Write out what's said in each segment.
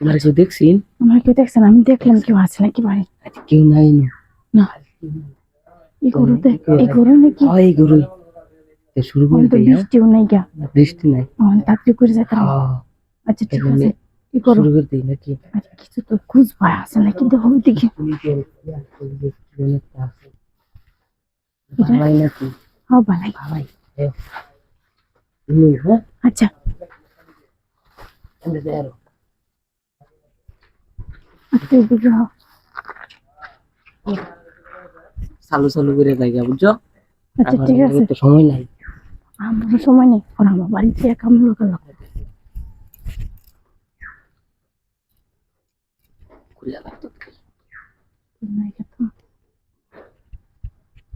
তোমার কেউ দেখছিন? আমার কেউ দেখছেন আমি দেখলাম কেউ আছে নাকি বাড়ি। কেউ নাই না। না। এই গরু এই গরু নাকি গরু। শুরু করে দিই? বৃষ্টিও নাই গা। বৃষ্টি নাই। তাড়াতাড়ি করে যেতে আচ্ছা ঠিক আছে কি করো। শুরু করে দিই নাকি? আরে কিছু তো খুঁজ পায় আছে। নাকি দেখো ভাই নাকি? হ্যাঁ ভাই হ্যাঁ আচ্ছা। আরও আচ্ছা চালু করে বুঝছ? আচ্ছা ঠিক আছে। তো সময় নাই। আমার সময় নেই। আর আমার বাড়িতে একা আমি লোকাল খুলে লাগতো লোক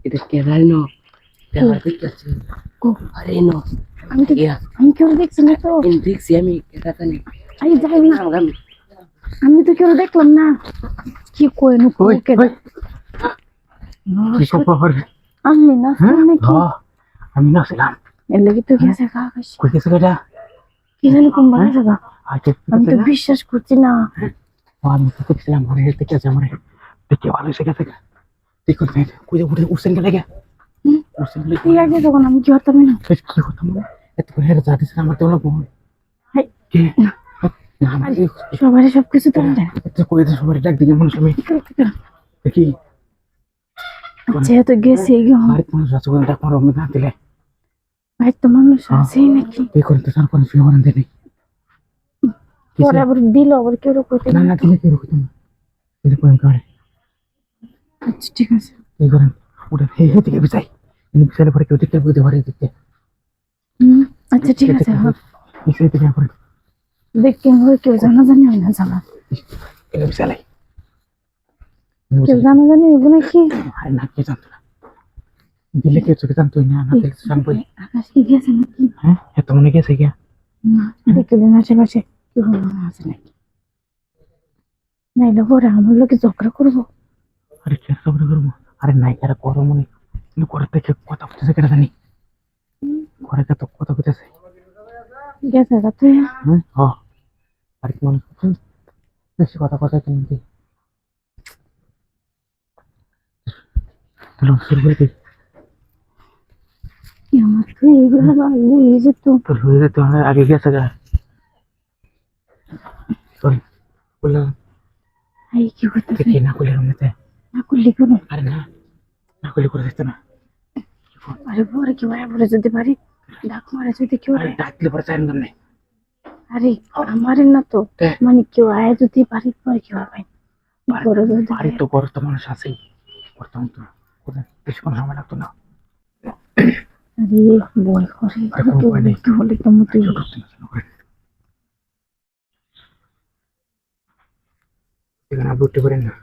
এটা কেরাই ন আরে ন। আমি তো আমি কেউ দেখছি না তো। আমি দেখছি আমি আরে যাই না আমি আমি তো কেউ দেখলাম না। কি কই নো ওই কি খবর? আমি না হ্যাঁ? নাকি? হ্যাঁ, আমি নাছিলাম এর লাগি তো গেছে কাকাশ কই গেছে কেটা কি জানি কোন যাবা। আজকে আমি তো বিশ্বাস করছি না। আমি তো দেখছিলাম মনে হচ্ছে কি আছে মনে দেখে ভালো এসে গেছে কোন কই উঠে উঠছেন গেলে গে হুম? উঠছেন গেলে এই আগে যখন আমি কি হতাম না কি কথা এত হেরে যা আমার তো হলো বোন। হাই, কে? না। আমার সবাই সব কিছু তো কই যে সবাই ডাক দিকে আমি দেখি। যেহেতু গেছে কোন ডাক মারো না দিলে। ভাই তো মানুষ আছে নাকি? তুই করতে তার কোন ফিরে মারেন দেনি পরে আবার দিল আবার কেউ না না দিলে রকম করে। আচ্ছা ঠিক আছে। এই করেন ওটা হে হে দিকে বিছাই বিছাইলে পরে কেউ দেখতে বুঝতে পারে দেখতে। আচ্ছা ঠিক আছে হ্যাঁ। বিছাই দিকে পরে। দেখতে হয় কেউ জানা জানি হয় না জানা। এই বিছালাই কেউ জানা জানি হইব নাকি? আরে না কে জানতো না। দিলে কেউ চোখে জানতোই না না দেখতে জানবই। আকাশ কি গেছে নাকি? হ্যাঁ এত মনে গেছে গিয়া। না দেখে দিন আশেপাশে কেউ মনে আছে নাকি? নাইলে পরে আমার লোকে ঝগড়া করব। আরে কে সবরে করব? আরে নাই কারা করো মনে কিন্তু করে দেখে কথা বলতেছে কেটা জানি? ঘরে কত কথা বলতেছে। গেছে তুই হ্যাঁ হ। আর কি মনে করছেন? বেশি কথা কথা কিন্তু চলো শুরু করে দিই কি আমার তো এইগুলো ভালো এই যে তো তো হয়ে যেতে আগে গেছে গা। চল বললাম। কি করতেছে? দেখি না করলে রুমেতে না করলি কোনো আরে না। না করলে করে দিতে না। আরে পরে কি ভাই পরে যদি পারি ডাক মারে যদি কেউ আরে ডাকলে পরে চাই না আরে আমারে না তো। মানে কেউ আয় যদি বাড়ি পরে কেউ পাই বড় তো বড় তো মানুষ আছেই করতাম তো কোনো সময় লাগতো না। আরে বই করে। কি হলে তো মতো। এখানে আপনি উঠতে পারেন না।